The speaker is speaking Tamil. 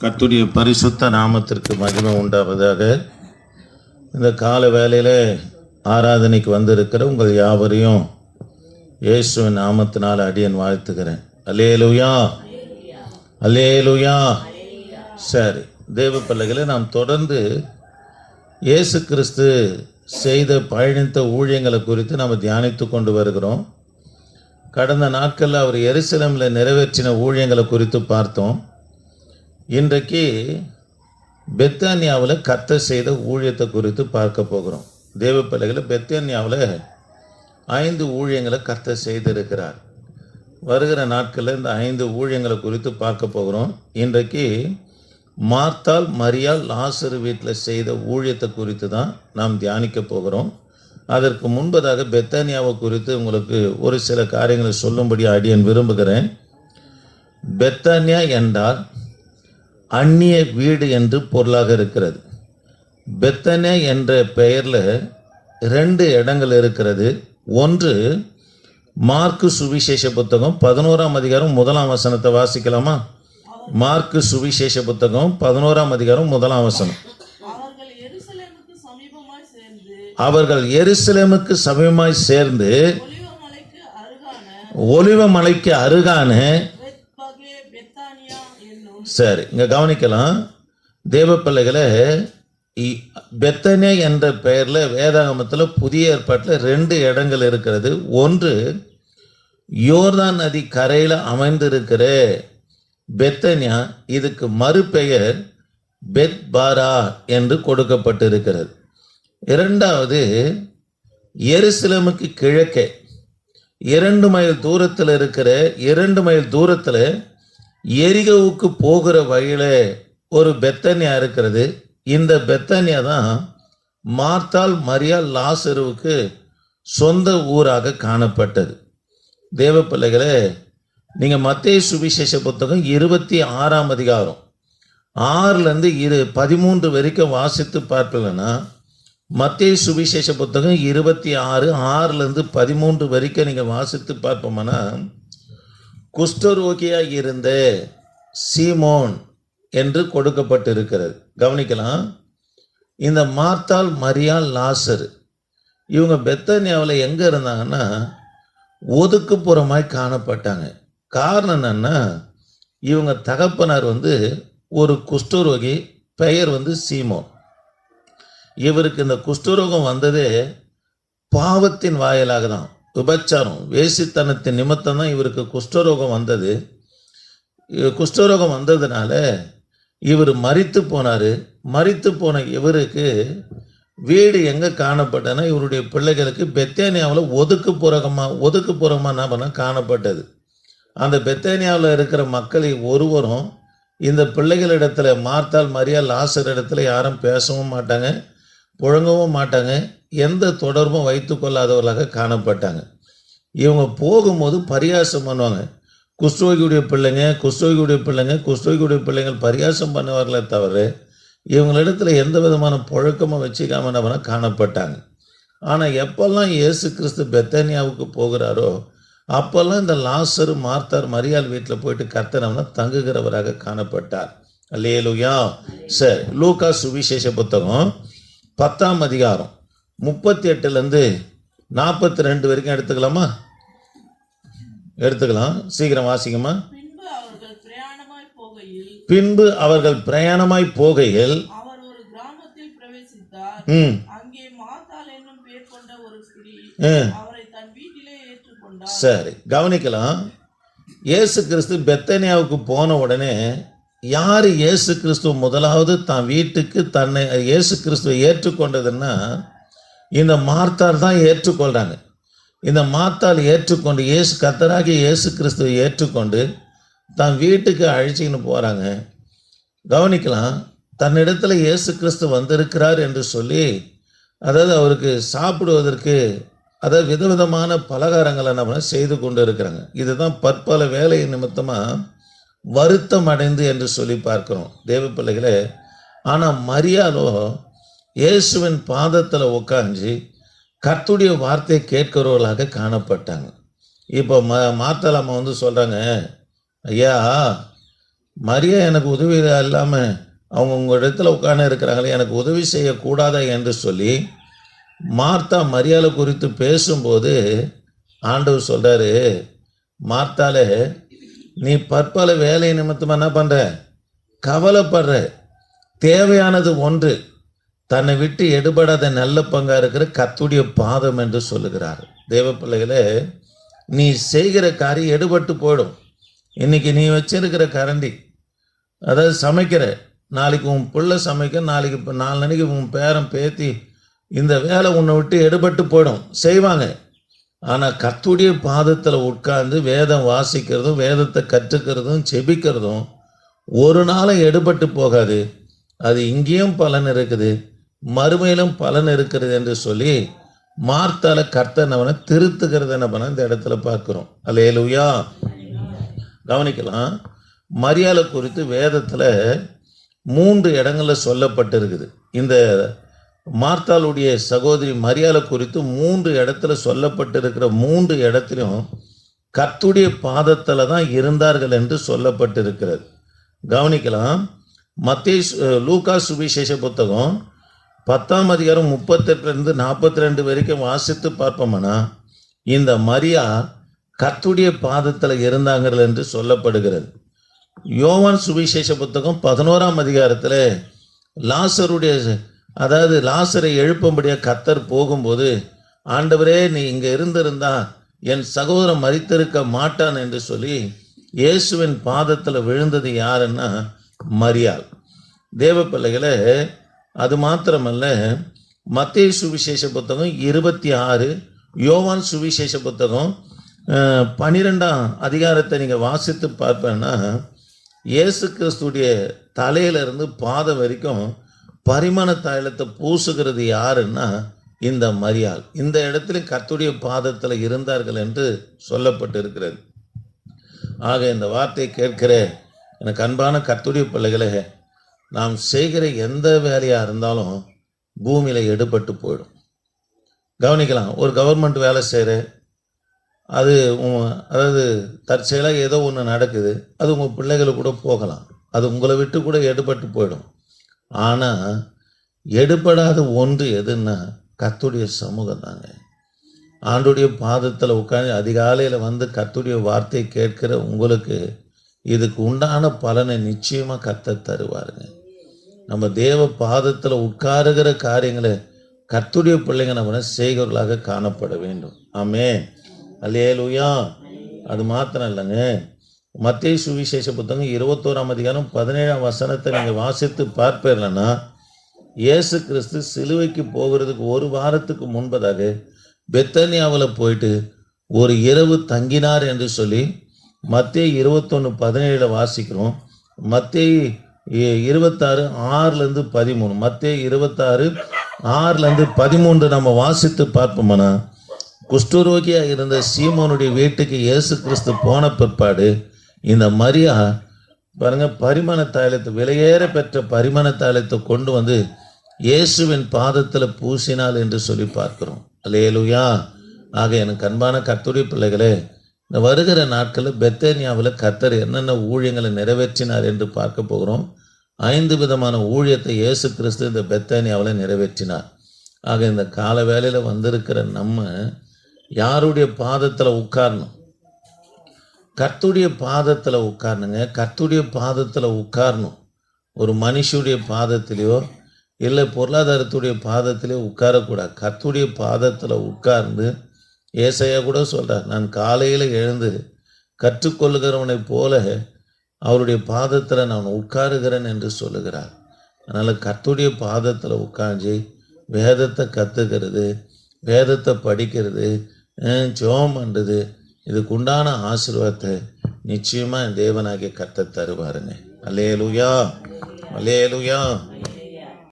கத்துடைய பரிசுத்த நாமத்திற்கு மகிமை உண்டாவதாக. இந்த கால வேலையில் ஆராதனைக்கு வந்திருக்கிற உங்கள் யாவரையும் இயேசுவின் நாமத்தினால் அடியன் வாழ்த்துக்கிறேன் அலேலுயா அலேலுயா சரி தேவ பிள்ளைகளை நாம் தொடர்ந்து இயேசு கிறிஸ்து செய்த பயணித்த ஊழியங்களை குறித்து நாம் தியானித்து கொண்டு வருகிறோம். கடந்த நாட்களில் அவர் எருசலமில் நிறைவேற்றின ஊழியங்களை குறித்து பார்த்தோம். இன்றைக்கு பெத்தானியாவில் கத்த செய்த ஊழியத்தை குறித்து பார்க்க போகிறோம். தேவ பிள்ளைகளை பெத்தானியாவில் ஐந்து ஊழியங்களை கத்த செய்திருக்கிறார். வருகிற நாட்களில் இந்த ஐந்து ஊழியங்களை குறித்து பார்க்க போகிறோம். இன்றைக்கு மார்த்தால் மரியால் லாசரு வீட்டில் செய்த ஊழியத்தை குறித்து தான் நாம் தியானிக்க போகிறோம். அதற்கு முன்பதாக பெத்தானியாவை குறித்து உங்களுக்கு ஒரு சில காரியங்களை சொல்லும்படி அடியன் விரும்புகிறேன். பெத்தானியா என்றால் அந்நிய வீடு என்று பொருளாக இருக்கிறது. பெத்தனே என்ற பெயரில் ரெண்டு இடங்கள் இருக்கிறது. ஒன்று மார்க்கு சுவிசேஷ புத்தகம் பதினோராம் அதிகாரம் முதலாம் வசனத்தை வாசிக்கலாமா? மார்க்கு சுவிசேஷ புத்தகம் பதினோராம் அதிகாரம் முதலாம் வசனம். அவர்கள் எருசலேமுக்கு சமீபமாய் சேர்ந்து அவர்கள் எருசலேமுக்கு சமயமாய் சேர்ந்து ஒலிவமலைக்கு அருகான ஒலிவ மலைக்கு அருகான சரி இங்கே கவனிக்கலாம். தேவ பிள்ளைகளை இ- பெத்தனே என்ற பெயரில் வேதாகமத்தில் புதிய ஏற்பாட்டில் ரெண்டு இடங்கள் இருக்கிறது. ஒன்று யோர்தான் நதி கரையில் அமைந்திருக்கிற பெத்தனியா இதுக்கு மறுபெயர் பெத் பாரா என்று கொடுக்கப்பட்டிருக்கிறது. இரண்டாவது எருசலமுக்கு கிழக்கே இரண்டு மைல் தூரத்தில் இருக்கிற இரண்டு மைல் தூரத்தில் எரிகவுக்கு போகிற வழியில் ஒரு பெத்தனியா இருக்கிறது. இந்த பெத்தனியா தான் மார்த்தால் மரியா லாசருவுக்கு சொந்த ஊராக காணப்பட்டது. தேவ பிள்ளைகளே நீங்கள் மத்திய சுவிசேஷ புத்தகம் இருபத்தி ஆறாம் அதிகாரம். ஆறுலேருந்து இரு பதிமூன்று வரைக்கும் வாசித்து பார்க்கலன்னா மத்திய சுவிசேஷ புத்தகம் இருபத்தி ஆறு ஆறுலேருந்து பதிமூன்று வரைக்கும் நீங்கள் வாசித்து பார்ப்போம்னா குஷ்டரோகியாக இருந்த சீமோன் என்று கொடுக்கப்பட்டிருக்கிறது. கவனிக்கலாம். இந்த மார்த்தால் மரியால் லாசர் இவங்க பெத்தனியாவில் எங்கே இருந்தாங்கன்னா ஒதுக்குப்புறமாய் காணப்பட்டாங்க. காரணம் என்னன்னா இவங்க தகப்பனார் வந்து ஒரு குஷ்டரோகி பெயர் வந்து சீமோன். இவருக்கு இந்த குஷ்டரோகம் வந்ததே பாவத்தின் வாயிலாக தான் விபச்சாரம் வேசித்தனத்தின் நிமித்தம் தான் இவருக்கு குஷ்டரோகம் வந்தது. குஷ்டரோகம் வந்ததுனால இவர் மறித்து போனார். மறித்து போன இவருக்கு வீடு எங்கே காணப்பட்டனா இவருடைய பிள்ளைகளுக்கு பெத்தேனியாவில் ஒதுக்குப்புறமாக ஒதுக்குப்புறமாக என்ன பண்ண காணப்பட்டது. அந்த பெத்தேனியாவில் இருக்கிற மக்களை ஒருவரும் இந்த பிள்ளைகளிடத்துல மார்த்தால் மரியா லாசர் இடத்துல யாரும் பேசவும் மாட்டாங்க புழங்கவும் மாட்டாங்க. எந்த தொடர்பும் வைத்து கொள்ளாதவர்களாக காணப்பட்டாங்க. இவங்க போகும்போது பரியாசம் பண்ணுவாங்க. குஷ்டோகியுடைய பிள்ளைங்க குஷ்டோகியுடைய பிள்ளைங்க குஷ்டோகியுடைய பிள்ளைங்கள் பரியாசம் பண்ணுவார்களே தவிர இவங்களிடத்துல எந்த விதமான புழக்கமும் வச்சுக்காம என்ன காணப்பட்டாங்க. ஆனால் எப்பெல்லாம் இயேசு கிறிஸ்து பெத்தானியாவுக்கு போகிறாரோ அப்போல்லாம் இந்த லாசர் மார்த்தார் மரியாள் வீட்டில் போயிட்டு கர்த்தனவன தங்குகிறவராக காணப்பட்டார். அல்லேலுயா. சரி லூகா சுவிசேஷ புத்தகம் பத்தாம் அதிகாரம். முப்பத்தி எட்டுலேருந்து நாற்பத்தி ரெண்டு வரைக்கும் எடுத்துக்கலாமா? எடுத்துக்கலாம். சீக்கிரம் வாசிங்கம்மா. பின்பு அவர்கள் பிரயாணமாய் போகையில் சரி கவனிக்கலாம். இயேசு கிறிஸ்து பெத்தனியாவுக்கு போன உடனே யார் இயேசு கிறிஸ்துவ முதலாவது தான் வீட்டுக்கு தன்னை இயேசு கிறிஸ்துவை ஏற்றுக்கொண்டதுன்னா இந்த மார்த்தார் தான் ஏற்றுக்கொள்கிறாங்க இந்த மாத்தால் ஏற்றுக்கொண்டு இயேசு கத்தராகி இயேசு கிறிஸ்துவை ஏற்றுக்கொண்டு தன் வீட்டுக்கு அழைச்சிக்கின்னு போகிறாங்க கவனிக்கலாம் தன்னிடத்தில் இயேசு கிறிஸ்து வந்திருக்கிறார் என்று சொல்லி அதாவது அவருக்கு சாப்பிடுவதற்கு அதாவது விதவிதமான பலகாரங்களை நம்ம செய்து கொண்டு இருக்கிறாங்க இதுதான் பற்பல வேலை நிமித்தமாக வருத்தம் அடைந்து என்று சொல்லி பார்க்குறோம். தேவ பிள்ளைகளே ஆனால் மரியாதோ இயேசுவின் பாதத்தில் உட்காந்து கர்த்துடைய வார்த்தையை கேட்கிறவர்களாக காணப்பட்டாங்க. இப்போ ம மாத்தலாமா வந்து சொல்கிறாங்க ஐயா மரியா எனக்கு உதவி இல்லாமல் அவங்க உங்கள் இடத்துல உட்காந்து இருக்கிறாங்களே எனக்கு உதவி செய்யக்கூடாதா? என்று சொல்லி மார்த்தா மரியாதை குறித்து பேசும்போது ஆண்டவர் சொல்கிறாரு மார்த்தாலே நீ பற்பல வேலை நிமித்தமாக என்ன பண்ணுற கவலைப்படுற. தேவையானது ஒன்று. தன்னை விட்டு எடுபடாத நல்ல பங்காக இருக்கிற கத்துடைய பாதம் என்று சொல்லுகிறார். தேவ பிள்ளைகளே நீ செய்கிற காரியம் எடுபட்டு போயிடும். இன்னைக்கு நீ வச்சிருக்கிற கரண்டி அதாவது சமைக்கிற நாளைக்கு உன் பிள்ளை சமைக்க நாளைக்கு இப்போ நாலு நாளைக்கு உன் பேரன் பேத்தி இந்த வேலை உன்னை விட்டு எடுபட்டு போயிடும். செய்வாங்க. ஆனால் கத்துடைய பாதத்தில் உட்கார்ந்து வேதம் வாசிக்கிறதும் வேதத்தை கற்றுக்கிறதும் செபிக்கிறதும் ஒரு நாளும் எடுபட்டு போகாது. அது இங்கேயும் பலன் இருக்குது. மறுமையிலும் பலன் இருக்கிறது என்று சொல்லி மார்த்தால கர்த்த நவனை திருத்துகிறது என்ன பண்ண இந்த இடத்துல பார்க்குறோம். அல்லேலூயா. கவனிக்கலாம். மரியாதை குறித்து வேதத்தில் மூன்று இடங்களில் சொல்லப்பட்டிருக்குது. இந்த மார்த்தாளுடைய சகோதரி மரியாதை குறித்து மூன்று இடத்துல சொல்லப்பட்டிருக்கிற மூன்று இடத்திலும் கத்துடைய பாதத்தில் தான் இருந்தார்கள் என்று சொல்லப்பட்டிருக்கிறது. கவனிக்கலாம். மத்திய லூகா சுவிசேஷ புத்தகம் பத்தாம் அதிகாரம் முப்பத்தெட்டுலேருந்து நாற்பத்தி ரெண்டு வரைக்கும் வாசித்து பார்ப்போம்னா இந்த மரியா கத்துடைய பாதத்தில் இருந்தாங்கள் என்று சொல்லப்படுகிறது. யோவான் சுவிசேஷ புத்தகம் பதினோராம் அதிகாரத்தில் லாசருடைய அதாவது லாசரை எழுப்பும்படியாக கத்தர் போகும்போது ஆண்டவரே நீ இங்கே இருந்திருந்தா என் சகோதரன் மறித்திருக்க மாட்டான் என்று சொல்லி இயேசுவின் பாதத்தில் விழுந்தது யாருன்னா மரியாள். தேவ பிள்ளைகளை அது மாத்திரமல்ல மத்திய சுவிசேஷ புத்தகம் இருபத்தி ஆறு யோவான் சுவிசேஷ புத்தகம் பனிரெண்டாம் பன்னிரெண்டாம் அதிகாரத்தை நீங்கள் வாசித்து பார்ப்பேன்னா இயேசு கிறிஸ்துடைய தலையிலிருந்து பாதம் வரைக்கும் பரிமாண தைலத்தை பூசுகிறது யாருன்னா இந்த மரியாள். இந்த இடத்துல கத்துடைய பாதத்தில் இருந்தார்கள் என்று சொல்லப்பட்டிருக்கிறது. ஆக இந்த வார்த்தையை கேட்கிற எனக்கு அன்பான கத்துடைய பிள்ளைகளே நாம் செய்கிற எந்த வேலையாக இருந்தாலும் பூமியில் எடுபட்டு போயிடும். கவனிக்கலாம் ஒரு கவர்மெண்ட் வேலை செய்கிற அது அதாவது தற்செயலாக ஏதோ ஒன்று நடக்குது அது உங்கள் பிள்ளைகளுக்கு கூட போகலாம். அது உங்களை விட்டு கூட எடுபட்டு போயிடும். ஆனால் எடுபடாத ஒன்று எதுன்னா கத்துடைய சமூகம் தாங்க. ஆண்டுடைய பாதத்தில் உட்காந்து அதிகாலையில் வந்து கத்துடைய வார்த்தை கேட்கிற உங்களுக்கு இதுக்கு உண்டான பலனை நிச்சயமாக கத்த தருவாருங்க. நம்ம தேவ பாதத்தில் உட்காருகிற காரியங்களை கர்த்துடைய பிள்ளைங்க நம்ம செய்கிறவர்களாக காணப்பட வேண்டும். ஆமே அல்லேலூயா. அது மாத்திரம் இல்லைங்க. மத்திய சுவிசேஷ புத்தகம் இருபத்தோராம் அதிகாரம் பதினேழாம் வசனத்தை நீங்கள் வாசித்து பார்ப்பீர்கள்னா இயேசு கிறிஸ்து சிலுவைக்கு போகிறதுக்கு ஒரு வாரத்துக்கு முன்பதாக பெத்தனியாவில் போயிட்டு ஒரு இரவு தங்கினார் என்று சொல்லி மத்திய இருபத்தொன்று பதினேழில் வாசிக்கிறோம். மத்திய இருபத்தாறு ஆறுலேருந்து பதிமூணு. மத்திய இருபத்தாறு ஆறுலேருந்து பதிமூன்று நம்ம வாசித்து பார்ப்போம்னா குஷ்டரோகியாக இருந்த சீமோனுடைய வீட்டுக்கு இயேசு கிறிஸ்து போன பிற்பாடு இந்த மரியா பாருங்க பரிமாண தைலத்தை விலையேற பெற்ற பரிமாண தைலத்தை கொண்டு வந்து இயேசுவின் பாதத்தில் பூசினாள் என்று சொல்லி பார்க்கிறோம். அல்லேலூயா. ஆக எனக்கு அன்பான கத்துடைய பிள்ளைகளே இந்த வருகிற நாட்களில் பெத்தேனியாவில் கர்த்தர் என்னென்ன ஊழியங்களை நிறைவேற்றினார் என்று பார்க்க போகிறோம். ஐந்து விதமான ஊழியத்தை இயேசு கிறிஸ்து இந்த பெத்தேனியாவில் நிறைவேற்றினார். ஆக இந்த கால வேலையில் வந்திருக்கிற நம்ம யாருடைய பாதத்தில் உட்காரணும்? கர்த்துடைய பாதத்தில் உட்காரணுங்க. கர்த்துடைய பாதத்தில் உட்காரணும். ஒரு மனுஷுடைய பாதத்திலையோ இல்லை பொருளாதாரத்துடைய பாதத்திலையோ உட்காரக்கூடாது. கர்த்துடைய பாதத்தில் உட்கார்ந்து ஏசையா கூட சொல்கிறார் நான் காலையில் எழுந்து கற்றுக்கொள்ளுகிறவனைப் போல அவருடைய பாதத்தில் நான் உட்காருகிறேன் என்று சொல்லுகிறார். அதனால் கத்துடைய பாதத்தில் உட்காந்து வேதத்தை கற்றுக்கிறது வேதத்தை படிக்கிறது ஜோம் பண்ணுறது இதுக்கு உண்டான ஆசீர்வாதத்தை நிச்சயமாக தேவனாகிய கத்த தருவாருங்க. Alleluia alleluia